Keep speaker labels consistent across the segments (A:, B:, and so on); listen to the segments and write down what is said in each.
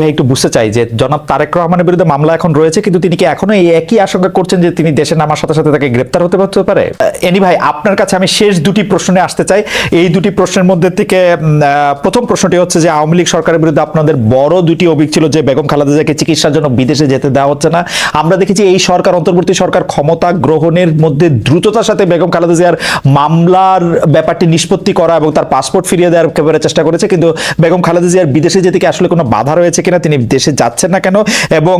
A: ভাই একটু বুঝতে চাই যে জনাব তারেক রহমানের বিরুদ্ধে মামলা এখন রয়েছে, কিন্তু তিনি কি এখনও এই একই আশঙ্কা করছেন যে তিনি দেশে নামার সাথে সাথে তাকে গ্রেপ্তার হতে হতে পারে? এনি ভাই, আপনার কাছে আমি শেষ দুটি প্রশ্নে আসতে চাই। এই দুটি প্রশ্নের মধ্যে থেকে প্রথম প্রশ্নটি হচ্ছে যে আওয়ামী লীগ সরকারের বিরুদ্ধে আপনাদের বড় দুটি অভিযোগ ছিল যে বেগম খালেদা জিয়াকে চিকিৎসার জন্য বিদেশে যেতে দেওয়া হচ্ছে না। আমরা দেখেছি এই সরকার, অন্তর্বর্তী সরকার ক্ষমতা গ্রহণের মধ্যে দ্রুততার সাথে বেগম খালেদা জিয়ার মামলার ব্যাপারটি নিষ্পত্তি করা এবং তার পাসপোর্ট ফিরিয়ে দেওয়ার চেষ্টা করেছে। কিন্তু বেগম খালেদা জিয়ার বিদেশে যেতে কি আসলে কোনো বাধা রয়েছে কিনা তিনি দেশে যাচ্ছেন না কেন? এবং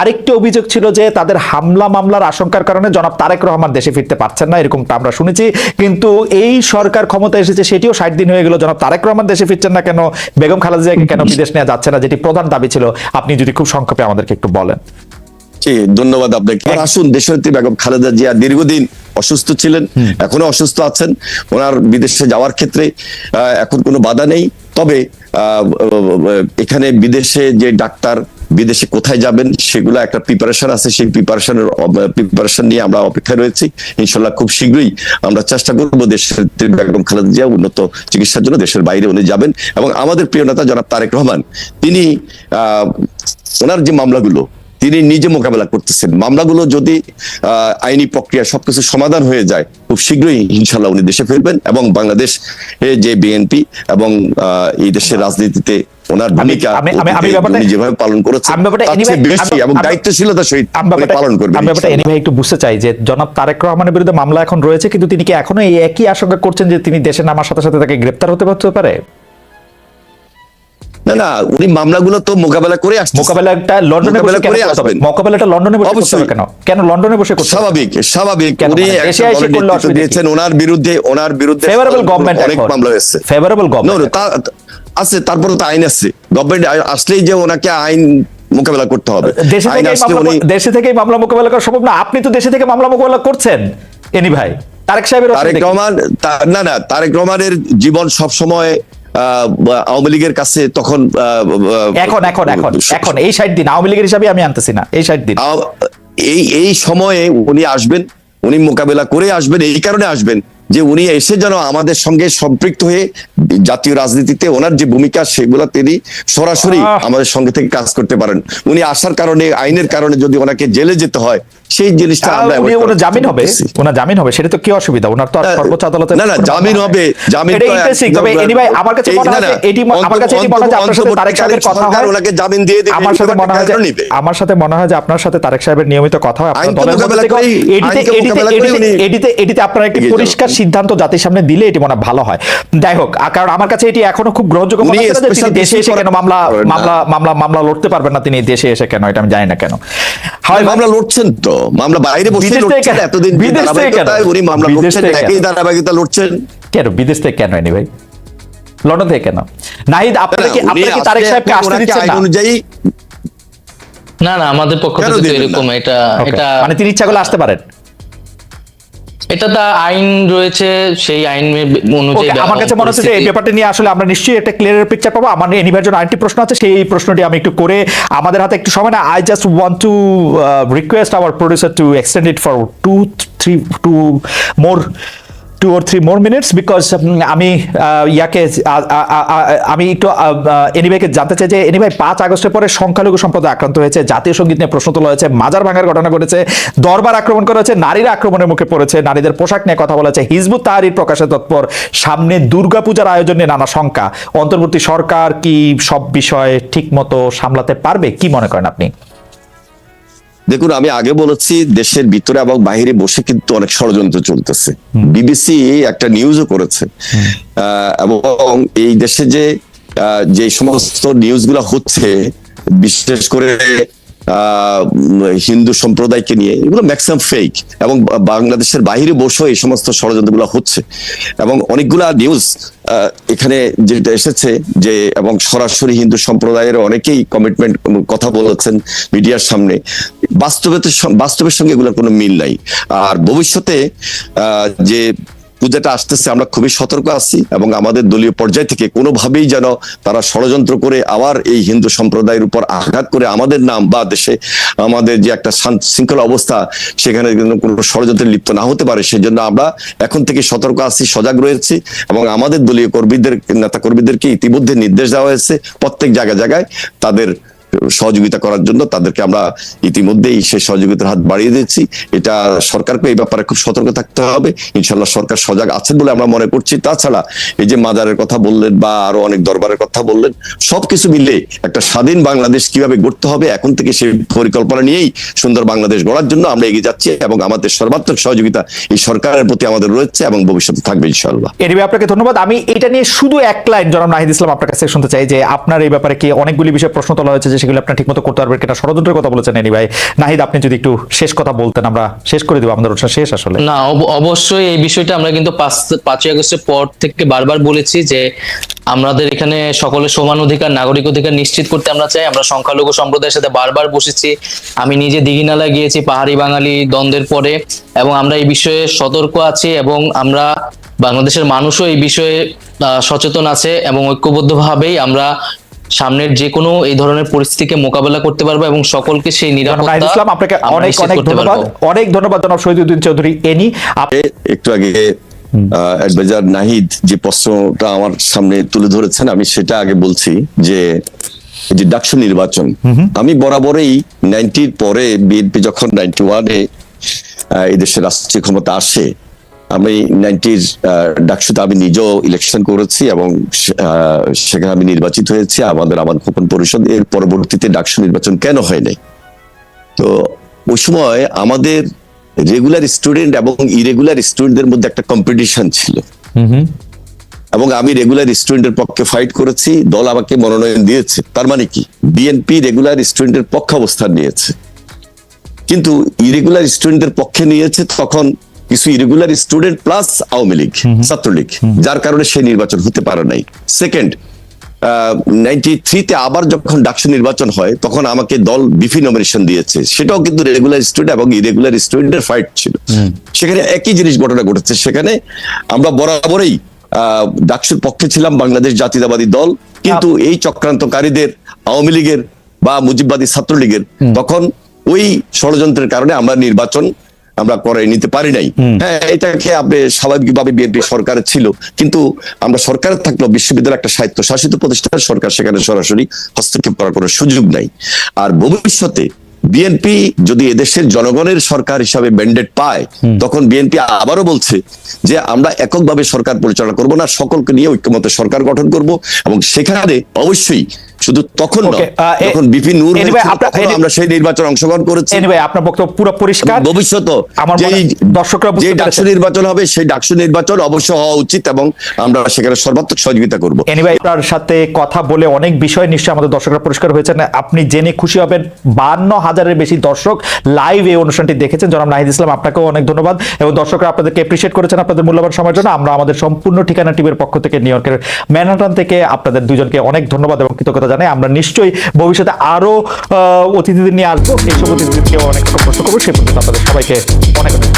A: আরেকটি অভিযোগ ছিল যে তাদের হামলা মামলার আশঙ্কার কারণে জনাব তারেক রহমান দেশে ফিরতে পারছেন না এরকমটা আমরা শুনেছি। কিন্তু এই সরকার ক্ষমতা এসেছে সেটিও ষাট দিন হয়ে গেল জনাব তারেক রহমান দেশে ফিরছেন না কেন? বেগম খালেদা জিয়াকে কেন বিদেশ নেওয়া যাচ্ছে না যেটি প্রধান দাবি ছিল। আপনি যদি খুব সংক্ষেপে আমাদেরকে একটু বলেন।
B: জি ধন্যবাদ আপনাকে। আসুন দেশনেত্রী বেগম খালেদা জিয়া দীর্ঘদিন অসুস্থ ছিলেন এখনও অসুস্থ আছেন। ওনার বিদেশে যাওয়ার ক্ষেত্রে এখন কোনো বাধা নেই। তবে এখানে বিদেশে যে ডাক্তার বিদেশে কোথায় যাবেন সেগুলো একটা প্রিপারেশন আছে। সেই প্রিপারেশনের প্রিপারেশন নিয়ে আমরা অপেক্ষায় রয়েছি। ইনশাল্লাহ খুব শীঘ্রই আমরা চেষ্টা করব দেশের বেগম খালেদা জিয়া উন্নত চিকিৎসার জন্য দেশের বাইরে উনি যাবেন। এবং আমাদের প্রিয় নেতা জনাব তারেক রহমান, তিনি ওনার যে মামলাগুলো তিনি নিজে মোকাবেলা করতেছেন। মামলাগুলো যদি আইনি প্রক্রিয়া সবকিছু সমাধান হয়ে যায় খুব শীঘ্রই ইনশাল্লাহ উনি দেশে ফিরবেন এবং বাংলাদেশ যে বিএনপি এবং এই দেশের রাজনীতিতে ওনার ভূমিকা উনি যেভাবে পালন করেছেন বেশি এবং দায়িত্বশীলতার সহিত পালন করবেন
A: আমি ব্যাপারটা anyway একটু বুঝতে চাই যে জনাব তারেক রহমানের বিরুদ্ধে মামলা এখন রয়েছে কিন্তু তিনি কি এখনও এই একই আশঙ্কা করছেন যে তিনি দেশে নামার সাথে সাথে তাকে গ্রেপ্তার হতে হতে পারে?
B: না না উনি মামলাগুলো তো মোকাবেলা করে আসছেন
A: মোকাবেলাটা লন্ডনে বসে
B: করে আসবেন।
A: মোকাবেলাটা লন্ডনে বসে করতে কেন? কেন লন্ডনে বসে করতে
B: স্বাভাবিক স্বাভাবিক। উনি
A: মানে? এসে করলে?
B: দিয়েছেন ওনার বিরুদ্ধে ওনার বিরুদ্ধে
A: ফেভারেবল গভর্নমেন্ট
B: অনেক মামলা হয়েছে।
A: ফেভারেবল গভর্নমেন্ট
B: আছে তারপরে তো আইন আছে। গভর্নমেন্ট আসলেই যে ওনাকে আইন মোকাবেলা করতে হবে।
A: দেশে থেকে মামলা মোকাবেলা করা সম্ভব না। আপনি তো দেশে থেকে মামলা মোকাবেলা করছেন এনি ভাই। তারেক সাহেবের
B: তারেক রহমান না না তারেক রহমানের জীবন সব সময় আওয়ামী লীগের কাছে তখন
A: এখন এখন এখন এখন এই ষাট দিন। আওয়ামী লীগের হিসাবে আমি আনতেছি না এই ষাট দিন।
B: এই এই সময়ে উনি আসবেন উনি মোকাবেলা করে আসবেন এই কারণে আসবেন যে উনি এসে যেন আমাদের সঙ্গে সম্পৃক্ত হয়ে জাতীয় রাজনীতিতে ওনার যে ভূমিকা সেগুলো তিনি সরাসরি আমাদের সঙ্গে থেকে কাজ করতে পারেন। উনি আসার কারণে আইনের কারণে যদি ওনাকে জেলে যেতে হয় সেই জিনিসটা আমরা
A: উনি ওনার জামিন হবে? ওনার জামিন হবে সেটা তো কি অসুবিধা? ওনার তো সর্বোচ্চ আদালতে
B: না, না, জামিন হবে, জামিন
A: এটা ইন্টারেস্টিং তবে আমার কাছে মনে হয় এটি আমার কাছে এটি মনে হয় আপনার সাথে তারেক সাহেবের কথা হয়
B: ওনাকে জামিন দিয়ে দিবে
A: আমার সাথে মনে হয়? আমার সাথে মনে হয় যে আপনার সাথে তারেক সাহেবের নিয়মিত কথা হয়। আপনার দলের মধ্যে এটিতে এটিতে এটিতে এটিতে আপনার একটি পরিষ্কার সিদ্ধান্ত জাতির সামনে দিলে এটি মনে হয় ভালো হয়। যাই হোক কারণ আমার কাছে এটি এখনও খুব গ্রহণযোগ্য মনে হচ্ছে যে তিনি দেশে এসে কেন মামলা মামলা মামলা মামলা লড়তে পারবেন না তিনি দেশে এসে কেন এটা আমি জানি না কেন। হয়
B: মামলা লড়ছেন তো মামলা বাইরে বসে
A: বিদেশ থেকে
B: লড়ছেন
A: কেন?
B: এতদিন যে
A: বিদেশ থেকে
B: উনি মামলা লড়ছেন একই ধারাবাহিকতা লড়ছেন।
A: কেন? বিদেশ থেকে কেন এনি ভাই? লন্ডন থেকে কেন? নাহিদ আপনারা কি আপনারা কি তারেক সাহেবকে আসতে দিচ্ছেন না?
B: অনুযায়ী
C: না না আমাদের পক্ষ থেকে? এরকম এটা এটা
A: মানে তিনি ইচ্ছা করলে আসতে পারেন।
C: এটা তা আইন রয়েছে সেই আইন অনুযায়ী
A: আমার কাছে মনে হচ্ছে যে এই ব্যাপারটা নিয়ে আসলে আমরা নিশ্চয়ই একটা ক্লিয়ার পিকচার পাবো। আমার এনিভার জন্য আরেকটি প্রশ্ন আছে সেই প্রশ্নটি আমি একটু করে আমাদের হাতে একটু সময় না I just want to request our producer to extend it for two three two more two or three more minutes because আমি আহ, ইয়াকে আ- আ- আমি একটু এনিভাইকে জানতে চাই যে এনিভাই পাঁচ আগস্টের পরে সংখ্যালঘু সম্প্রদায় আক্রান্ত হয়েছে জাতীয় সংগীত নিয়ে প্রশ্ন তোলা হয়েছে মাজার ভাঙার ঘটনা ঘটেছে দরবার আক্রমণ করা হয়েছে নারীরা আক্রমণের মুখে পড়েছে নারীদের পোশাক নিয়ে কথা বলা বলেছে হিজবুত তাহারির প্রকাশে তৎপর সামনে দুর্গাপূজার আয়োজন নিয়ে নানা শঙ্কা অন্তর্বর্তী সরকার কি সব বিষয়ে ঠিক মতো সামলাতে পারবে? কি মনে করেন আপনি?
B: দেখুন আমি আগে বলেছি দেশের ভিতরে এবং বাহিরে বসে কিন্তু অনেক ষড়যন্ত্র চলতেছে। বিবিসি একটা নিউজও করেছে। আহ, এবং এই দেশে যে আহ, যে সমস্ত নিউজগুলো হচ্ছে বিশেষ করে হিন্দু সম্প্রদায়কে নিয়ে, এগুলো ম্যাক্সিমাম ফেক এবং বাংলাদেশের বাইরে বসেও এই সমস্ত ষড়যন্ত্রগুলো হচ্ছে। এবং অনেকগুলা নিউজ এখানে যেটা এসেছে যে, এবং সরাসরি হিন্দু সম্প্রদায়ের অনেকেই কমিটমেন্ট কথা বলেছেন মিডিয়ার সামনে। বাস্তবে বাস্তবের সঙ্গে এগুলোর কোনো মিল নাই। আর ভবিষ্যতে যে পূজাটা আসতেছে, আমরা খুবই সতর্ক আছি এবং আমাদের দলীয় পর্যায় থেকে কোনোভাবেই যেন তারা ষড়যন্ত্র করে আবার এই হিন্দু সম্প্রদায়ের উপর আঘাত করে আমাদের নাম বা দেশে আমাদের যে একটা শৃঙ্খলা অবস্থা, সেখানে কোনো ষড়যন্ত্রে লিপ্ত না হতে পারে সেই জন্য আমরা এখন থেকে সতর্ক আছি, সজাগ রয়েছি এবং আমাদের দলীয় কর্মীদের নেতা কর্মীদেরকে ইতিমধ্যে নির্দেশ দেওয়া হয়েছে প্রত্যেক জায়গায় জায়গায় তাদের সহযোগিতা করার জন্য তাদেরকে আমরা ইতিমধ্যেই সেই সহযোগিতার হাত বাড়িয়ে দিচ্ছি এটা সরকারকে এই ব্যাপারে খুব সতর্ক থাকতে হবে। ইনশাল্লাহ সরকার সজাগ আছেন বলে আমরা মনে করছি। তাছাড়া এই যে মাজারের কথা বললেন বা আরও অনেক দরবারের কথা বললেন, সবকিছু মিলে একটা স্বাধীন বাংলাদেশ কীভাবে গড়তে হবে, এখন থেকে সেই পরিকল্পনা নিয়েই সুন্দর বাংলাদেশ গড়ার জন্য আমরা এগিয়ে যাচ্ছি এবং আমাদের সর্বাত্মক সহযোগিতা এই সরকারের প্রতি আমাদের রয়েছে এবং ভবিষ্যতে থাকবে ইনশাল্লাহ
A: এনিবে আপনাকে ধন্যবাদ। আমি এটা নিয়ে শুধু এক লাইন জনাব নাহিদ ইসলাম আপনার কাছে শুনতে চাই যে আপনার এই ব্যাপারে কি অনেকগুলি বিষয়ে প্রশ্ন তোলা হয়েছে যে সেগুলো আপনার ঠিকমতো করতে পারবেন কিনা ষড়যন্ত্রের কথা বলেছেন এনি ভাই। নাহিদ, আপনি যদি একটু শেষ কথা বলতেন, আমরা শেষ করে দেবো, আমাদের অনুষ্ঠান শেষ আসলে।
C: না, অব- অবশ্যই এই বিষয়টা আমরা কিন্তু পাঁচই আগস্টের পর থেকে বারবার বলেছি যে আমাদের এখানে সকলের সমান অধিকার, নাগরিক অধিকার নিশ্চিত করতে আমরা চাই। আমরা সংখ্যালঘু সম্প্রদায়ের সাথে বারবার বসেছি। আমি নিজে দিঘিনালা গিয়েছি পাহাড়ি বাঙালি দ্বন্দ্বের পরে এবং আমরা এই বিষয়ে সতর্ক আছি এবং আমরা বাংলাদেশের মানুষও এই বিষয়ে সচেতন আছে এবং ঐক্যবদ্ধভাবেই আমরা সামনের যে কোনো এই ধরনের পরিস্থিতিকে মোকাবেলা করতে পারব এবং সকলকে সেই নিরাপত্তা
A: ইসলাম আপনাকে অনেক অনেক ধন্যবাদ। অনেক ধন্যবাদ জনাব শহীদুদ্দিন চৌধুরী এনি
B: একটু আগে অ্যাডভাইজার নাহিদ যে প্রশ্নটা আমার সামনে তুলে ধরেছেন আমি সেটা আগে বলছি যে যে ডাকসু নির্বাচন আমি বরাবরই নাইনটির পরে বিএনপি যখন নাইনটি ওয়ানে এই দেশের রাষ্ট্রীয় ক্ষমতা আসে আমি নাইনটির ডাকসুতে আমি নিজেও ইলেকশন করেছি এবং সেখানে আমি নির্বাচিত হয়েছি। আমাদের আমার গোপন পরিষদ এর পরবর্তীতে ডাকসু নির্বাচন কেন হয় নাই? তো ওই সময় আমাদের রেগুলার স্টুডেন্ট এবং ইরেগুলার স্টুডেন্টদের মধ্যে একটা কম্পিটিশন ছিল। এবং আমি রেগুলার স্টুডেন্টের পক্ষে ফাইট করেছি দল আমাকে মনোনয়ন দিয়েছে। তার মানে কি? বিএনপি রেগুলার স্টুডেন্টের পক্ষে অবস্থান নিয়েছে। কিন্তু ইরেগুলার স্টুডেন্টের পক্ষে নিয়েছে তখন কিছু irregular student plus Awami League Chhatra League যার কারণে সেই নির্বাচন হতে পারে নাই। সেকেন্ড নাইনটি থ্রিতে আবার যখন ডাকসু নির্বাচন হয় তখন আমাকে দল বিফি নমিনেশন দিয়েছে। সেটাও কিন্তু রেগুলার স্টুডেন্ট এবং ইরেগুলার স্টুডেন্টের ফাইট ছিল। সেখানে একই জিনিস ঘটনা ঘটেছে। সেখানে আমরা বরাবরই আহ, ডাকসুর পক্ষে ছিলাম বাংলাদেশ জাতীয়তাবাদী দল। কিন্তু এই চক্রান্তকারীদের আওয়ামী লীগের বা মুজিববাদী ছাত্রলীগের তখন ওই ষড়যন্ত্রের কারণে আমরা নির্বাচন আমরা করে নিতে পারি নাই। হ্যাঁ এটাকে আপনি স্বাভাবিকভাবে বিএনপি সরকার ছিল। কিন্তু আমরা সরকার থাকলেও বিশ্ববিদ্যালয় একটা স্বায়ত্ত শাসিত প্রতিষ্ঠান সরকার সেখানে সরাসরি হস্তক্ষেপ করার কোনো সুযোগ নাই। আর ভবিষ্যতে বিএনপি যদি এদেশের জনগণের সরকার হিসাবে ম্যান্ডেট পায় তখন বিএনপি আবারও বলছে যে আমরা এককভাবে সরকার পরিচালনা করব না সকলকে নিয়ে ঐক্যমত সরকার গঠন করব এবং সেখানে অবশ্যই শুধু তখন
A: এ-
B: যখন বিপিন নূর আমরা সেই নির্বাচন অংশগ্রহণ করেছি।
A: আপনার বক্তব্য পুরো পরিষ্কার।
B: যেই
A: দর্শকরা
B: যে ডাকসু নির্বাচন হবে সেই ডাকসু নির্বাচন অবশ্য হওয়া উচিত এবং আমরা সেখানে সর্বাত্মক সহযোগিতা করব।
A: এনিওয়ে আপনার সাথে কথা বলে অনেক বিষয় নিশ্চয়ই আমাদের দর্শকরা পরিষ্কার হয়েছেন। আপনি জেনে খুশি হবেন বান্ন হাজারের বেশি দর্শক লাইভ এই অনুষ্ঠানটি দেখেছেন। জনাব নাহিদ ইসলাম আপনাকেও অনেক ধন্যবাদ এবং দর্শকরা আপনাদেরকে এপ্রিশিয়েট করেছেন আপনাদের মূল্যবান সময়ের জন্য। আমরা আমাদের সম্পূর্ণ ঠিকানা টিভির পক্ষ থেকে নিউ ইয়র্কের ম্যানহাটন থেকে আপনাদের দুজনকে অনেক ধন্যবাদ এবং কৃতজ্ঞতা জানাই, আমরা নিশ্চয়ই ভবিষ্যতে আরও অতিথিদের নিয়ে আসব। এইসব অতিথিদেরকে অনেক প্রশ্ন করব। সে পর্যন্ত আপনাদের সবাইকে অনেক অনেক